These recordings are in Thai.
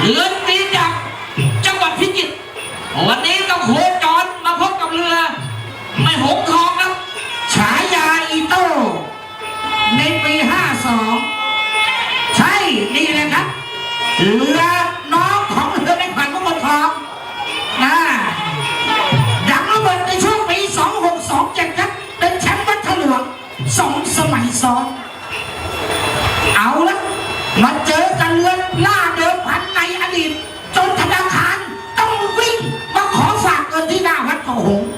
เรือนี้จากจังหวัดพิจิตรวันนี้ต้องโคจอนมาพบกับเรือ ไม่หงทองนะฉายาอีโต้ในปี52ใช่นี่เลยครับเรือน้องของเรือในขวัญมุกทองนะดังระเบิดในช่วงปี2627ครับเป็นแชมป์วัดถลวงสองสมัยซ้อนเอาละมาเจอกันเรือหน้า home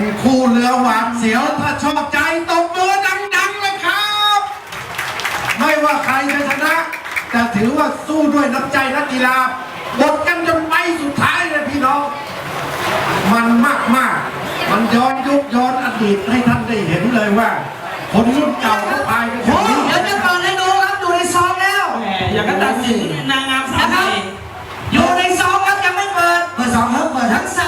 เป็นคู่เรือหวานเสียวถ้าชอบใจตบมือดังๆเลยครับ ไม่ว่าใครจะชนะ แต่ถือว่าสู้ด้วยน้ำใจนักกีฬาบทกันจนไปสุดท้ายเลยพี่น้อง มันมากมากมันย้อนยุกย้อนอดีตให้ท่านได้เห็นเลยว่า คนรุ่นเก่าก็าพายกันอย่ล้เดี๋ยวจะเปิดให้ดูครับอยู่ในซองแล้วอย่างนั้นตัดสินนางงามสาวไทยอยู่ในซองครับยังไม่เปิดเปิดซองครับเปิดทั้งส